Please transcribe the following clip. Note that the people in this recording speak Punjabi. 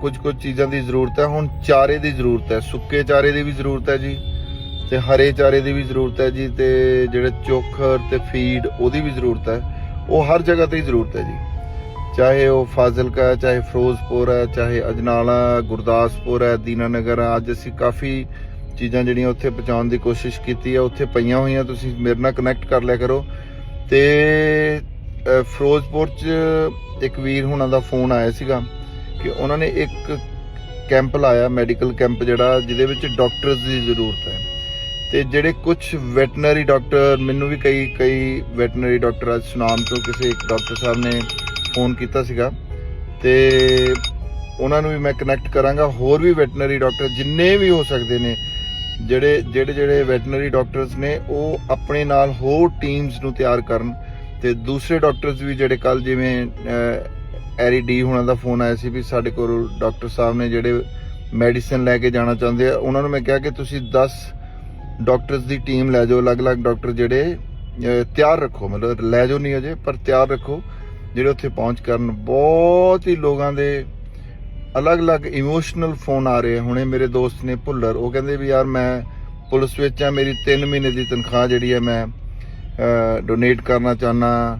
ਕੁਝ ਕੁਝ ਚੀਜ਼ਾਂ ਦੀ ਜ਼ਰੂਰਤ ਹੈ। ਹੁਣ ਚਾਰੇ ਦੀ ਜ਼ਰੂਰਤ ਹੈ। ਸੁੱਕੇ ਚਾਰੇ ਦੀ ਵੀ ਜ਼ਰੂਰਤ ਹੈ ਜੀ ਤੇ ਹਰੇ ਚਾਰੇ ਦੀ ਵੀ ਜ਼ਰੂਰਤ ਹੈ ਜੀ ਤੇ ਜਿਹੜੇ ਚੋਖਰ ਤੇ ਫੀਡ ਉਹਦੀ ਵੀ ਜ਼ਰੂਰਤ ਹੈ। ਉਹ ਹਰ ਜਗ੍ਹਾ ਤੇ ਹੀ ਜ਼ਰੂਰਤ ਹੈ ਜੀ। ਚਾਹੇ ਉਹ ਫਾਜ਼ਿਲਕਾ ਹੈ, ਚਾਹੇ ਫਿਰੋਜ਼ਪੁਰ ਹੈ, ਚਾਹੇ ਅਜਨਾਲਾ, ਗੁਰਦਾਸਪੁਰ ਹੈ, ਦੀਨਾਨਗਰ ਹੈ। ਅੱਜ ਅਸੀਂ ਕਾਫੀ ਚੀਜ਼ਾਂ ਜਿਹੜੀਆਂ ਉੱਥੇ ਪਹੁੰਚਾਉਣ ਦੀ ਕੋਸ਼ਿਸ਼ ਕੀਤੀ ਹੈ। ਉੱਥੇ ਪਈਆਂ ਹੋਈਆਂ ਤੁਸੀਂ ਮੇਰੇ ਨਾਲ ਕਨੈਕਟ ਕਰ ਲਿਆ ਕਰੋ। ਤੇ ਫਿਰੋਜ਼ਪੁਰ ਚ ਇੱਕ ਵੀਰ ਹੁਣਾਂ ਦਾ ਫੋਨ ਆਇਆ ਸੀਗਾ। ਕਿ ਉਹਨਾਂ ਨੇ ਇੱਕ ਕੈਂਪ ਲਾਇਆ, ਮੈਡੀਕਲ ਕੈਂਪ ਜਿਹੜਾ, ਜਿਹਦੇ ਵਿੱਚ ਡਾਕਟਰਸ ਦੀ ਜ਼ਰੂਰਤ ਹੈ। ਤੇ ਜਿਹੜੇ ਕੁਝ ਵੈਟਰਨਰੀ ਡਾਕਟਰ, ਮੈਨੂੰ ਵੀ ਕਈ ਕਈ ਵੈਟਰਨਰੀ ਡਾਕਟਰ ਅੱਜ ਸੁਨਾਮ ਤੋਂ ਕਿਸੇ ਇੱਕ ਡਾਕਟਰ ਸਾਹਿਬ ਨੇ ਫੋਨ ਕੀਤਾ ਸੀਗਾ। ਤੇ ਉਹਨਾਂ ਨੂੰ ਵੀ ਮੈਂ ਕਨੈਕਟ ਕਰਾਂਗਾ। ਹੋਰ ਵੀ ਵੈਟਰਨਰੀ ਡਾਕਟਰ ਜਿੰਨੇ ਵੀ ਹੋ ਸਕਦੇ ਨੇ, ਜਿਹੜੇ ਜਿਹੜੇ ਜਿਹੜੇ ਵੈਟਰਨਰੀ ਡਾਕਟਰਸ ਨੇ, ਉਹ ਆਪਣੇ ਨਾਲ ਹੋਰ ਟੀਮਸ ਨੂੰ ਤਿਆਰ ਕਰਨ। ਤੇ ਦੂਸਰੇ ਡਾਕਟਰਸ ਵੀ ਜਿਹੜੇ ਕੱਲ ਜਿਵੇਂ ਐਰੀ ਡੀ ਹੁਣਾਂ ਦਾ ਫੋਨ ਆਇਆ ਸੀ ਵੀ ਸਾਡੇ ਕੋਲ ਡਾਕਟਰ ਸਾਹਿਬ ਨੇ ਜਿਹੜੇ ਮੈਡੀਸਨ ਲੈ ਕੇ ਜਾਣਾ ਚਾਹੁੰਦੇ ਆ, ਉਹਨਾਂ ਨੂੰ ਮੈਂ ਕਿਹਾ ਕਿ ਤੁਸੀਂ 10 ਡਾਕਟਰਸ ਦੀ ਟੀਮ ਲੈ ਜਾਓ, ਅਲੱਗ-ਅਲੱਗ ਡਾਕਟਰ ਜਿਹੜੇ ਤਿਆਰ ਰੱਖੋ, ਮਤਲਬ ਲੈ ਜਾਓ ਨਹੀਂ ਅਜੇ, ਪਰ ਤਿਆਰ ਰੱਖੋ, ਜਿਹੜੇ ਉੱਥੇ ਪਹੁੰਚ ਕਰਨ। ਬਹੁਤ ਹੀ ਲੋਕਾਂ ਦੇ ਅਲੱਗ-ਅਲੱਗ ਇਮੋਸ਼ਨਲ ਫੋਨ ਆ ਰਹੇ ਹੁਣੇ ਮੇਰੇ ਦੋਸਤ ਨੇ ਭੁੱਲਰ, ਉਹ ਕਹਿੰਦੇ ਵੀ ਯਾਰ ਮੈਂ ਪੁਲਿਸ ਵਿੱਚ ਆ, ਮੇਰੀ 3 ਮਹੀਨੇ ਦੀ ਤਨਖਾਹ ਜਿਹੜੀ ਹੈ ਮੈਂ ਡੋਨੇਟ ਕਰਨਾ ਚਾਹਨਾ